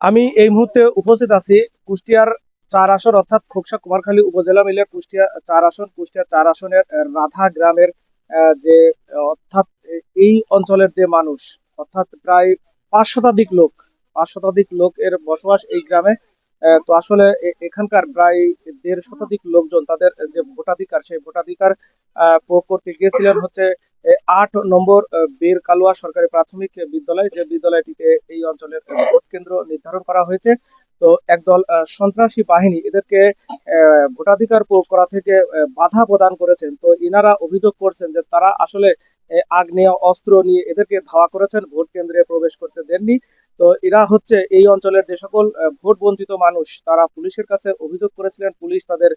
আমি এই মুহূর্তে উপস্থিত আছি কুষ্টিয়ার চার আসন, অর্থাৎ খোকসা কুমারখালী উপজেলা মিলে কুষ্টিয়া চার আসন, কুষ্টিয়া চার আসনের রাধা গ্রামের যে, অর্থাৎ এই অঞ্চলের যে মানুষ, অর্থাৎ প্রায় পাঁচ শতাধিক লোক, পাঁচ শতাধিক লোক এর বসবাস এই গ্রামে তো আসলে এখানকার প্রায় দেড় শতাধিক লোকজন তাদের যে ভোটাধিকার, সেই ভোটাধিকার প্রয়োগ করতে গিয়েছিলেন হচ্ছে আট নম্বর বীর কালুয়া সরকারি প্রাথমিক বিদ্যালয়, যে বিদ্যালয়টিতে এই অঞ্চলের ভোট কেন্দ্র নির্ধারণ করা হয়েছে। তো একদল সন্ত্রাসী বাহিনী এদেরকে ভোটাধিকার প্রয়োগ করা থেকে বাধা প্রদান করেছেন। তো ইনারা অভিযোগ করছেন যে তারা আসলে আগ্নেয় অস্ত্র নিয়ে এদেরকে ধাওয়া করেছেন, ভোট কেন্দ্রে প্রবেশ করতে দেননি। তো এরা হচ্ছে এই অঞ্চলের যে সকল ভোট বঞ্চিত মানুষ, তারা পুলিশের কাছে অভিযোগ করেছিলেন। পুলিশ তাদের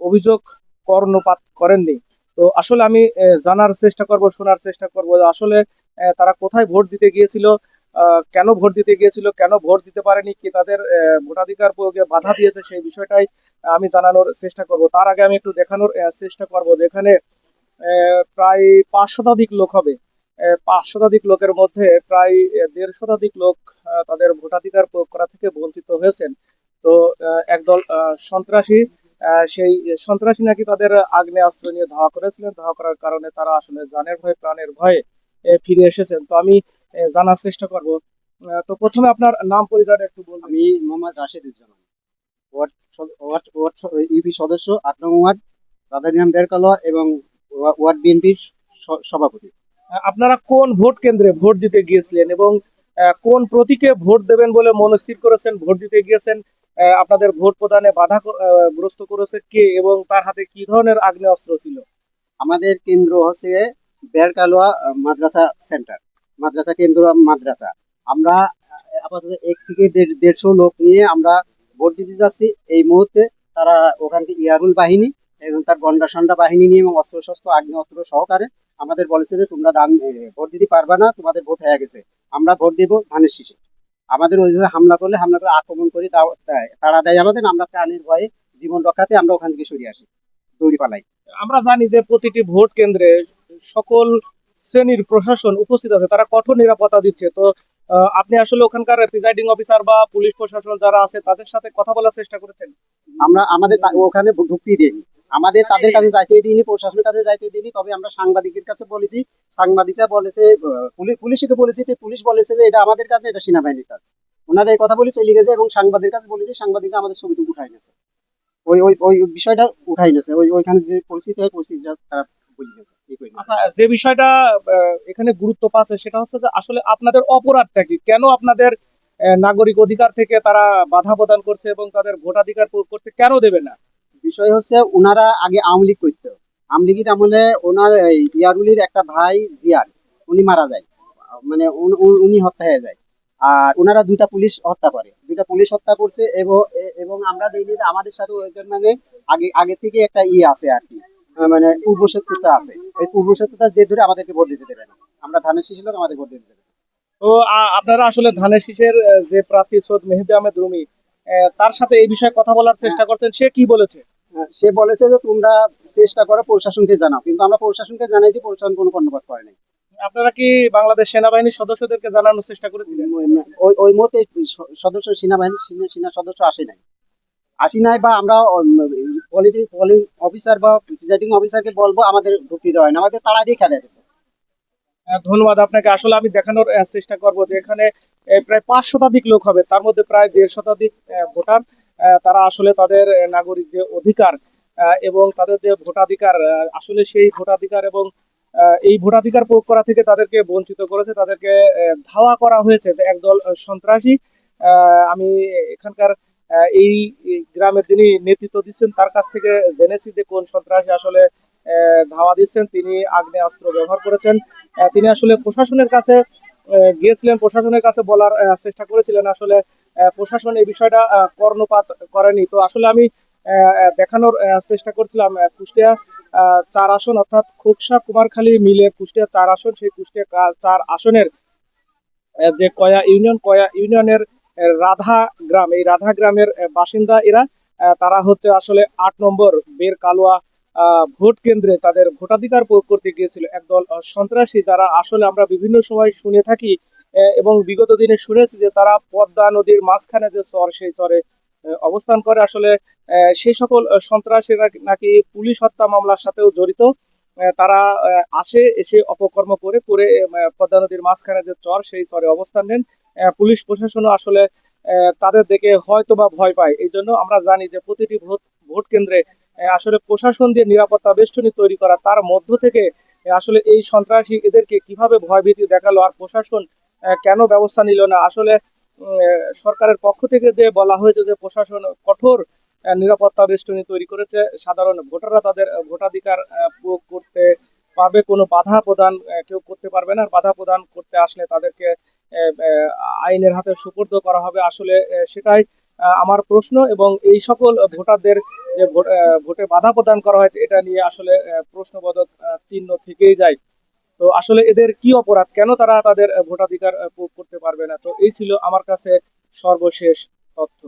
অভিযোগ কর্ণপাত করেননি। তো আসলে আমি জানার চেষ্টা করব, শোনার চেষ্টা করব আসলে তারা কোথায় ভোট দিতে গিয়েছিল কেন ভোট দিতে গিয়েছিল, কেন ভোট দিতে পারেনি, কি তাদের ভোটাধিকার প্রয়োগে বাধা দিয়েছে সেই বিষয়টাই আমি জানানোর চেষ্টা করব। তার আগে আমি একটু দেখানোর চেষ্টা করব যেখানে প্রায় পাঁচ শতাধিক লোক হবে। পাঁচ শতাধিক লোকের মধ্যে প্রায় দেড় শতাধিক লোক তাদের ভোটাধিকার প্রয়োগ করা থেকে বঞ্চিত হয়েছেন। তো একদল সন্ত্রাসী সেই সন্ত্রাসী নাকি তাদের আগ্নেয়াস্ত্র নিয়ে ধাওয়া করেছিলেন। ধাওয়া করার কারণে তারা আসলে জানের ভয়ে প্রাণের ভয়ে ফিরে এসেছেন। তো আমি জানার চেষ্টা করব। তো প্রথমে আপনার নাম পরিচয় একটু বলবেন আমি মোহাম্মদ রাশেদুজ্জামান ওয়ার্ড ইউপি সদস্য আট নং ওয়ার্ড রাধাগ্রাম বেরকালোয়া এবং ওয়ার্ড বিএনপির সভাপতি। আপনারা কোন ভোট কেন্দ্রে ভোট দিতে গিয়েছিলেন এবং কোন প্রতীকে ভোট দেবেন বলে মনস্থির করেছেন ভোট দিতে গিয়েছেন? আপনাদের ভোট প্রদানে বাধা গ্রস্ত করেছে কে এবং তার হাতে কি ধরনের আগ্নেয়াস্ত্র ছিল? আমাদের কেন্দ্র হচ্ছে বেরকালোয়া আহ, মাদ্রাসা সেন্টার। মাদ্রাসা কেন্দ্র মাদ্রাসা। আমরা আপাতত এক থেকে দেড় দেড়শো লোক নিয়ে আমরা ভোট দিতে যাচ্ছি। এই মুহূর্তে তারা ওখান থেকে ইয়ারুল বাহিনী এবং তার গন্ডা সন্ডা বাহিনী নিয়ে এবং অস্ত্র শস্ত্র আগ্নেয়াস্ত্র সহকারে আমাদের বলেছে যে তোমরা দান ভোট দিতে পারবে না তোমাদের ভোট হয়ে গেছে। আমরা ভোট দেবো ধানের শীষে। আমাদের ওই হামলা করলে হামলা করে আক্রমণ করে তারা দেয় আমাদের আমরা প্রাণের ভয়ে জীবন রক্ষাতে আমরা ওখান থেকে সরিয়ে আসি দৌড়ি পালাই। আমরা জানি যে প্রতিটি ভোট কেন্দ্রে সকল শ্রেণির প্রশাসন উপস্থিত আছে তারা কঠোর নিরাপত্তা দিচ্ছে। তো আহ, আপনি আসলে ওখানকার প্রিজাইডিং অফিসার বা পুলিশ প্রশাসন যারা আছে তাদের সাথে কথা বলার চেষ্টা করেছেন? আমরা আমাদের ওখানে ঢুকতেই দিইনি আমাদের তাদের কাছে যাইতে দিইনি প্রশাসনের কাছে যাইতে দিইনি তবে আমরা সাংবাদিকের কাছে বলেছি সাংবাদিকরা বলেছে পুলিশকে বলেছি পুলিশ বলেছে যে এটা আমাদের কাছে এটা সেনাবাহিনীর কাছে ওনারা এই কথা বলে চলে গেছে এবং সাংবাদিকের কাছে বলেছে সাংবাদিকরা আমাদের ছবি তো উঠাই গেছে ওই ওই ওই বিষয়টা উঠাই গেছে ওই ওইখানে যে পরিস্থিতি হয় পরিস্থিতিটা তারা। আচ্ছা যে বিষয়টা এখানে গুরুত্ব পাচ্ছে সেটা হচ্ছে যে আসলে আপনাদের অপরাধটা কি? কেন আপনাদের নাগরিক অধিকার থেকে তারা বাধা প্রদান করছে এবং তাদের ভোটাধিকার প্রয়োগ করতে কেন দেবে না? বিষয় হচ্ছে ওনারা আগে আওয়ামী লীগ করতো। আওয়ামী লীগের আমলে ওনার ইয়ারুলির একটা ভাই জিয়ার উনি মারা যায়। মানে উন- হত্যা হয়ে যায়। আর ওনারা দুইটা পুলিশ হত্যা করে। দুইটা পুলিশ হত্যা করছে এবং এবং আমরা দেখি যে আমাদের সাথে ওদের মানে আগে আগে থেকে একটা ইয়ে আছে আর কি। মানে পূর্ব শত্রুতা আছে। ওই পূর্ব শত্রুতার যে ধরে আমাদেরকে ভোট দিতে দেবে না। আমরা ধানের শিশু লোক আমাদের ভোট দিতে দেবে তো আপনারা আসলে ধানের শীষের যে প্রার্থী সৈয়দ মেহেদি আহমেদ রুমি তার সাথে এই বিষয়ে কথা বলার চেষ্টা করছেন সে কি বলেছে? সে বলেছে যে তোমরা চেষ্টা করো প্রশাসনকে জানাও। কিন্তু আমরা প্রশাসনকে জানাইছি প্রশাসন কোনো কর্ণপাত করে নাই। আপনারা কি বাংলাদেশ সেনাবাহিনীর সদস্যদেরকে জানানোর চেষ্টা করেছিলেন? ওই ওই স- সদস্য সেনাবাহিনী সেনা- সদস্য আসে নাই। আসি নাই বা আমরা পলিটিক পলি অফিসার বা প্রিজাইডিং অফিসারকে বলব আমাদের ঢুকতে দেওয়া হয় না আমাদের তাড়া দিয়ে খেলা দিয়েছে। ধন্যবাদ আপনাকে। আসলে আমি দেখানোর চেষ্টা করব যে এখানে প্রায় পাঁচ শতাধিক লোক হবে তার মধ্যে প্রায় দেড় শতাধিক ভোটার। তারা আসলে তাদের নাগরিক যে অধিকার এবং তাদের যে ভোটাধিকার আসলে সেই ভোটাধিকার এবং এই ভোটাধিকার প্রয়োগ করা থেকে তাদেরকে বঞ্চিত করেছে, তাদেরকে ধাওয়া করা হয়েছে একদল সন্ত্রাসী। আমি এখানকার এই গ্রামের যিনি নেতৃত্ব দিচ্ছেন, তার কাছ থেকে জেনেছি যে কোন সন্ত্রাসী আসলে ধাওয়া দিচ্ছেন। তিনি আগ্নেয়াস্ত্র ব্যবহার করেছেন। তিনি আসলে প্রশাসনের কাছে গিয়েছিলেন। প্রশাসনের কাছে বলার চেষ্টা করেছিলেন আসলে প্রশাসন এই বিষয়টা কর্ণপাত করেনি। তো আসলে আমি দেখানোর চেষ্টা করছিলাম কুষ্টিয়া চার আসন, অর্থাৎ খোকসা, কুমারখালী মিলে কুষ্টিয়া চার আসন, সেই কুষ্টিয়া চার আসনের যে কয়া ইউনিয়ন, কয়া ইউনিয়নের রাধা গ্রাম, এই রাধা গ্রামের বাসিন্দা এরা তারা হচ্ছে আসলে আট নম্বর বের কালোয়া ভোট কেন্দ্রে তাদের ভোটাধিকার প্রয়োগ করতে গিয়েছিল। একদল সন্ত্রাসী যারা আসলে আমরা বিভিন্ন সময় শুনে থাকি এবং বিগত দিনে শুনেছি যে তারা পদ্মা নদীর মাঝখানে যে চর, সেই চরে অবস্থান করে। আসলে সেই সকল সন্ত্রাসীরা নাকি পুলিশ হত্যা মামলার সাথেও জড়িত। তারা আসে, এসে অপকর্ম করে করে পদ্মা নদীর মাঝখানে যে চর, সেই চরে অবস্থান নেন। পুলিশ প্রশাসনও আসলে তাদের দেখে হয়তো বা ভয় পায়। এই জন্য আমরা জানি যে প্রতিটি ভোট ভোট কেন্দ্রে আসলে প্রশাসন দিয়ে নিরাপত্তা বেষ্টনী তৈরি করা, তার মধ্য থেকে আসলে এই সন্ত্রাসী এদেরকে কীভাবে ভয়ভীতি দেখাল আর প্রশাসন কেন ব্যবস্থা নিল না? আসলে সরকারের পক্ষ থেকে যে বলা হয়েছে যে প্রশাসন কঠোর নিরাপত্তা বেষ্টনী তৈরি করেছে, সাধারণ ভোটাররা তাদের ভোটাধিকার প্রয়োগ করতে পারবে, কোনো বাধা প্রদান কেউ করতে পারবে না। বাধা প্রদান করতে আসলে তাদেরকে আইনের হাতে সুপর্দ করা হবে আসলে সেটাই আমার প্রশ্ন। এবং এই সকল ভোটারদের যে ভোট- বাধা প্রদান করা হয়েছে, এটা নিয়ে আসলে প্রশ্নবোধক চিহ্ন থেকেই যায়। তো আসলে এদের কি অপরাধ কেন তারা তাদের ভোটাধিকার প্রয়োগ করতে পারবে না তো এই ছিল আমার কাছে সর্বশেষ তথ্য